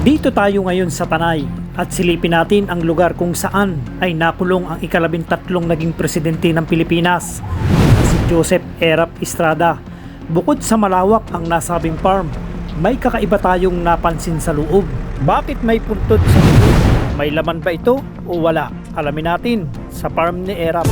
Dito tayo ngayon sa Tanay at silipin natin ang lugar kung saan ay nakulong ang ikalabintatlong naging presidente ng Pilipinas na si Joseph Erap Estrada. Bukod sa malawak ang nasabing farm, may kakaiba tayong napansin sa loob. Bakit may puntod sa loob? May laman ba ito o wala? Alamin natin sa farm ni Erap.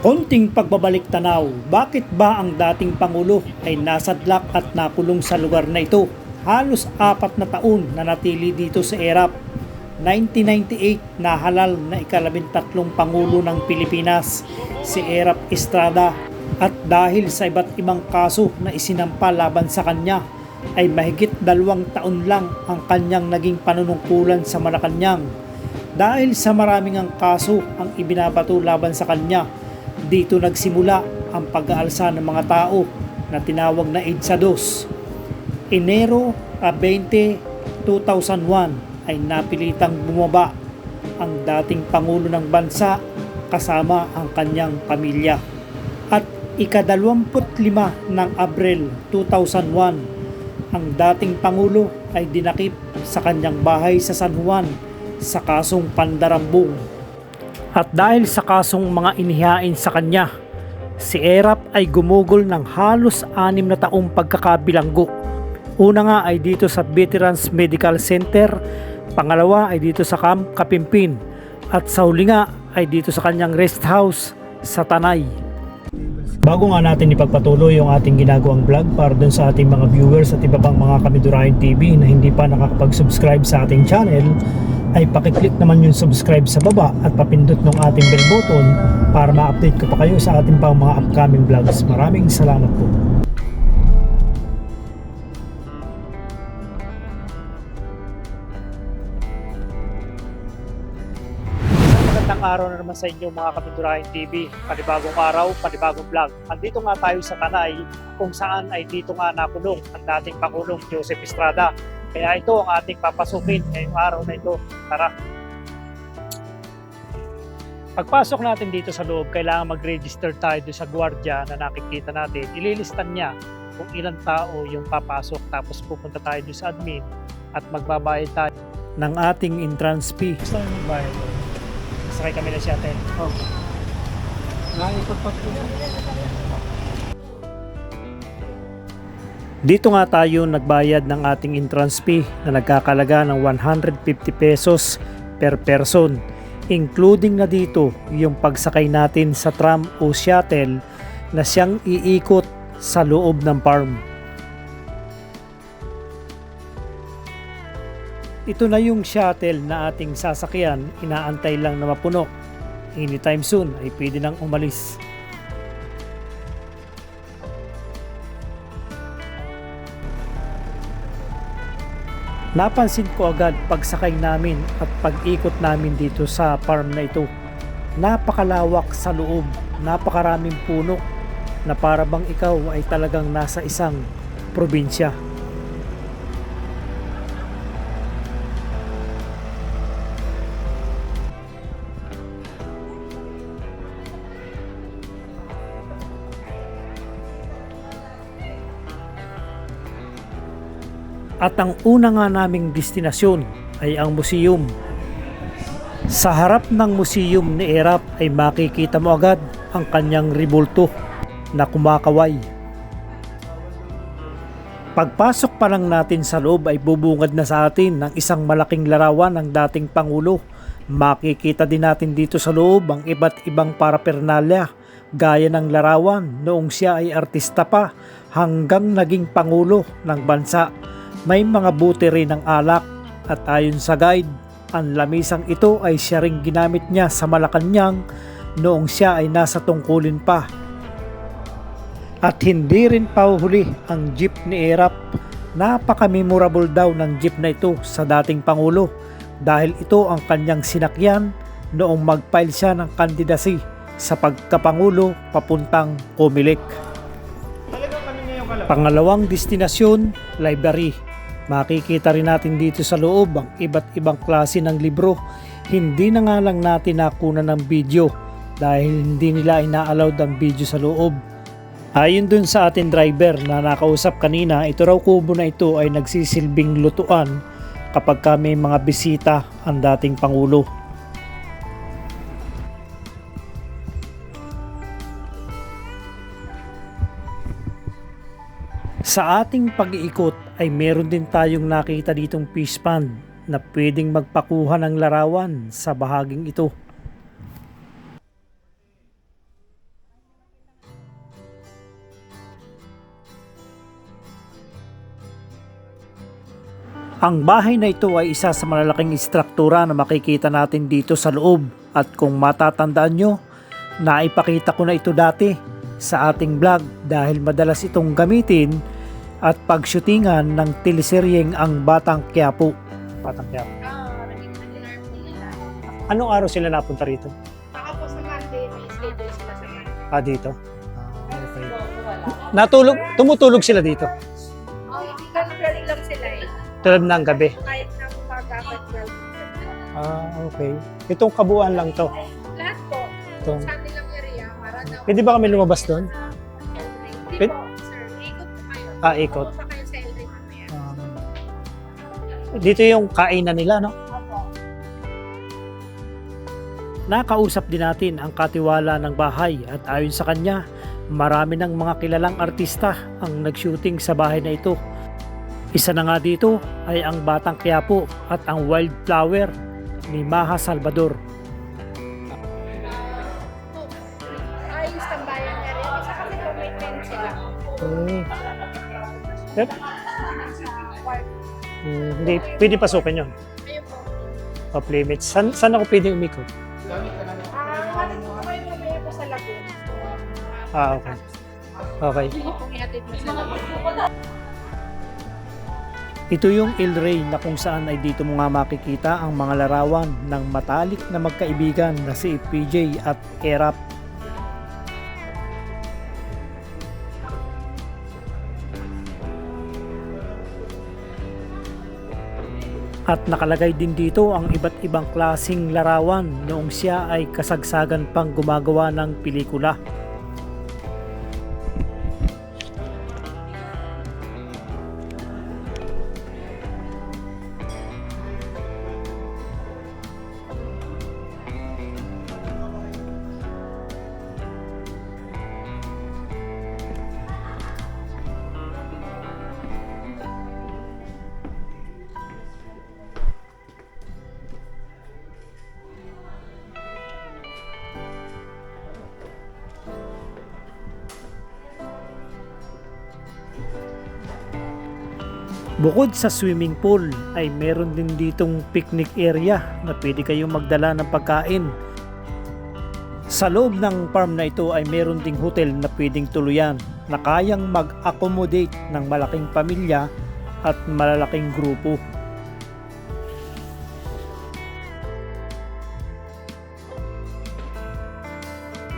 Konting pagbabalik tanaw, bakit ba ang dating Pangulo ay nasadlak at nakulong sa lugar na ito? Halos apat na taon na natili dito sa ERAP. 1998 na halal na ikalabintatlong Pangulo ng Pilipinas, si Erap Estrada. At dahil sa iba't ibang kaso na isinampa laban sa kanya, ay mahigit dalawang taon lang ang kanyang naging panunungkulan sa Malacanang. Dahil sa maraming ang kaso ang ibinabato laban sa kanya, dito nagsimula ang pag-aalsa ng mga tao na tinawag na EDSA 2. Enero a 20, 2001 ay napilitang bumaba ang dating Pangulo ng Bansa kasama ang kanyang pamilya. At ikadalawamput lima ng Abril 2001, ang dating Pangulo ay dinakip sa kanyang bahay sa San Juan sa kasong pandarambong. At dahil sa kasong mga inihain sa kanya, si Erap ay gumugol ng halos anim na taong pagkakabilanggo. Una nga ay dito sa Veterans Medical Center, pangalawa ay dito sa Camp Kapimpin, at sa huli nga ay dito sa kanyang rest house sa Tanay. Bago nga natin ipagpatuloy yung ating ginagawang vlog para dun sa ating mga viewers at iba pang mga Kamidurahin TV na hindi pa nakakapag-subscribe sa ating channel, ay pakiclick naman yung subscribe sa baba at papindot ng ating bell button para ma-update ko pa kayo sa ating pang mga upcoming vlogs. Maraming salamat po. Magandang araw na naman sa inyo mga Kapiturahin TV. Panibagong araw, panibagong vlog. Andito nga tayo sa Tanay kung saan ay dito nga nakulong ang dating Pangulong Joseph Estrada. Kaya ito ang ating papasukin ngayong araw na ito. Tara! Pagpasok natin dito sa loob, kailangan mag-register tayo sa gwardiya na nakikita natin. Ililistan niya kung ilang tao yung papasok tapos pupunta tayo sa admin at magbabayad tayo ng ating entrance fee. Gusto mo magbayad? Sakay kami na shuttle. Oh. Naikot pa Dito nga tayo nagbayad ng ating entrance fee na nagkakalaga ng 150 pesos per person. Including na dito yung pagsakay natin sa tram o shuttle na siyang iikot sa loob ng farm. Ito na yung shuttle na ating sasakyan, inaantay lang na mapuno. Anytime soon ay pwede nang umalis. Napansin ko agad pagsakay namin at pag-ikot namin dito sa farm na ito. Napakalawak sa loob, napakaraming puno na para bang ikaw ay talagang nasa isang probinsya. At ang una nga naming destinasyon ay ang museum. Sa harap ng museum ni Erap ay makikita mo agad ang kanyang ribulto na kumakaway. Pagpasok pa lang natin sa loob ay bubungad na sa atin ng isang malaking larawan ng dating Pangulo. Makikita din natin dito sa loob ang iba't ibang parapernalya gaya ng larawan noong siya ay artista pa hanggang naging Pangulo ng bansa may mga buti rin ng alak at ayon sa guide, ang lamisang ito ay siya ring ginamit niya sa Malacanang noong siya ay nasa tungkulin pa. At hindi rin pauhuli ang jeep ni Erap. Napaka-memorable daw ng jeep na ito sa dating Pangulo dahil ito ang kanyang sinakyan noong mag-file siya ng kandidasi sa pagkapangulo papuntang Comelec. Pangalawang destinasyon, library. Makikita rin natin dito sa loob ang iba't ibang klase ng libro. Hindi na nga lang natin nakuna ng video dahil hindi nila ina-allowed ang video sa loob. Ayon dun sa ating driver na nakausap kanina, ito raw kubo na ito ay nagsisilbing lutuan kapag ka may mga bisita ang dating Pangulo. Sa ating pag-iikot ay meron din tayong nakita ditong fish pond na pwedeng magpakuha ng larawan sa bahaging ito. Ang bahay na ito ay isa sa malalaking istruktura na makikita natin dito sa loob at kung matatandaan nyo, naipakita ko na ito dati sa ating vlog dahil madalas itong gamitin at pagshootingan ng teleseryeng ang Batang Quiapo. Batang Quiapo. Ah, naging regular po nila. Anong araw sila napunta rito? Baka po sa Monday, may schedule sila sa Monday. Ah, dito? Ah, okay. Natulog, tumutulog sila dito. Oh, hindi ganun galing lang sila eh. Tulad ng gabi. Kahit na magkakapat lang. Ah, okay. Itong kabuuan lang to. Lahat po. Itong, Sa kanilang area, para na... Pwede ba kami lumabas doon? Ah, ikot. Pupunta kayo sa LA mamaya. Ah, dito yung kainan nila, no? Opo. Nakausap din natin ang katiwala ng bahay at ayon sa kanya, marami ng mga kilalang artista ang nag-shooting sa bahay na ito. Isa na nga dito ay ang Batang Quiapo at ang Wildflower ni Maha Salvador. Ayos ang bayan area. Kasi kami po may tent sila. Hmm. Yep. Hmm, hindi, pwede pasukin yun. Ayun po. Off limits. San, saan ako pwede umikot? Ah, ano po kayo mamaya po sa lagoon. Ah, okay. Okay. Ito yung Il Rey na kung saan ay dito mo nga makikita ang mga larawan ng matalik na magkaibigan na si PJ at Erap. At nakalagay din dito ang iba't ibang klasing larawan noong siya ay kasagsagan pang gumagawa ng pelikula. Bukod sa swimming pool ay meron din ditong picnic area na pwede kayong magdala ng pagkain. Sa loob ng farm na ito ay meron ding hotel na pwedeng tuluyan na kayang mag-accommodate ng malaking pamilya at malalaking grupo.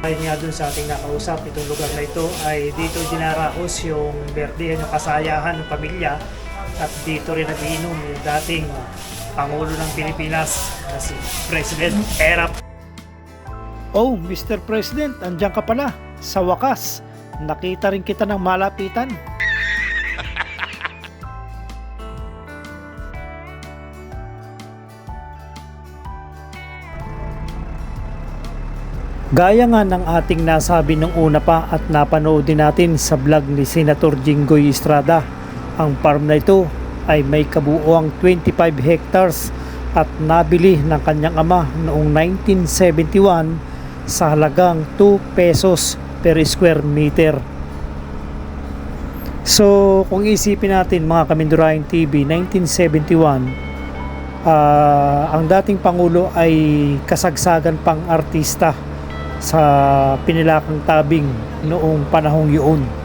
Ay nga dun sa ating nakausap, itong lugar na ito ay dito dinaraos yung berdehan, yung kasayahan ng pamilya at dito rin nagiinom yung dating Pangulo ng Pilipinas na si President Erap. Oh, Mr. President, andyan ka pala. Sa wakas, nakita rin kita ng malapitan. Gaya nga ng ating nasabi nung una pa at napanood din natin sa vlog ni Senator Jinggoy Estrada, ang farm na ito ay may kabuuang 25 hectares at nabili ng kanyang ama noong 1971 sa halagang 2 pesos per square meter. So, kung isipin natin mga Kamindurahin TV, 1971, ah, ang dating Pangulo ay kasagsagan pang artista sa pinilakang tabing noong panahong yun.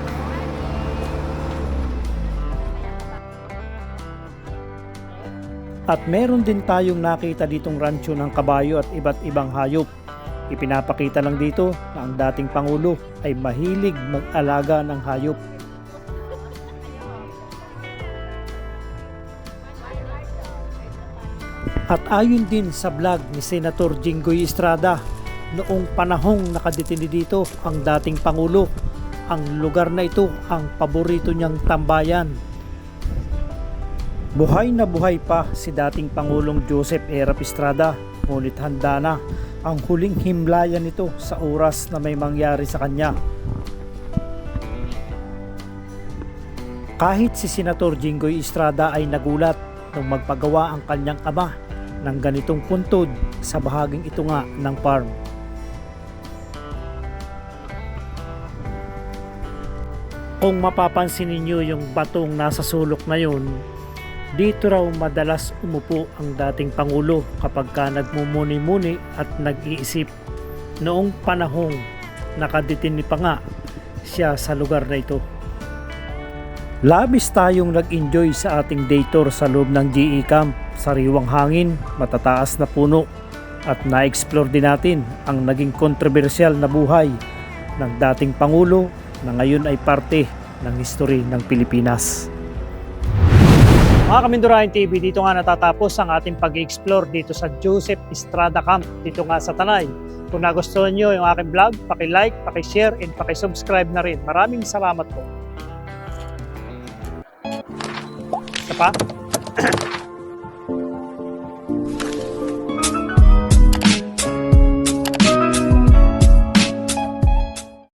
At meron din tayong nakita ditong rancho ng kabayo at iba't ibang hayop. Ipinapakita lang dito na ang dating Pangulo ay mahilig mag-alaga ng hayop. At ayon din sa vlog ni Senator Jinggoy Estrada, noong panahong nakadetindi dito ang dating Pangulo ang lugar na ito ang paborito niyang tambayan. Buhay na buhay pa si dating Pangulong Joseph Erap Estrada, ngunit handa na ang huling himlayan nito sa oras na may mangyari sa kanya. Kahit si Senator Jinggoy Estrada ay nagulat nung magpagawa ang kanyang ama ng ganitong puntod sa bahaging ito nga ng farm. Kung mapapansin ninyo yung batong nasa sulok na yun, dito raw madalas umupo ang dating Pangulo kapag ka nagmumuni-muni at nag-iisip. Noong panahong nakadetini pa nga siya sa lugar na ito. Labis tayong nag-enjoy sa ating day tour sa loob ng GE Camp, sariwang hangin, matataas na puno, at na-explore din natin ang naging kontrobersyal na buhay ng dating Pangulo na ngayon ay parte ng history ng Pilipinas. Mga Kamindurahin TV, dito nga natatapos ang ating pag-explore dito sa Joseph Estrada Camp, dito nga sa Tanay. Kung nagustuhan nyo yung aking vlog, paki-like, paki-share, and paki-subscribe na rin. Maraming salamat po. Isa pa?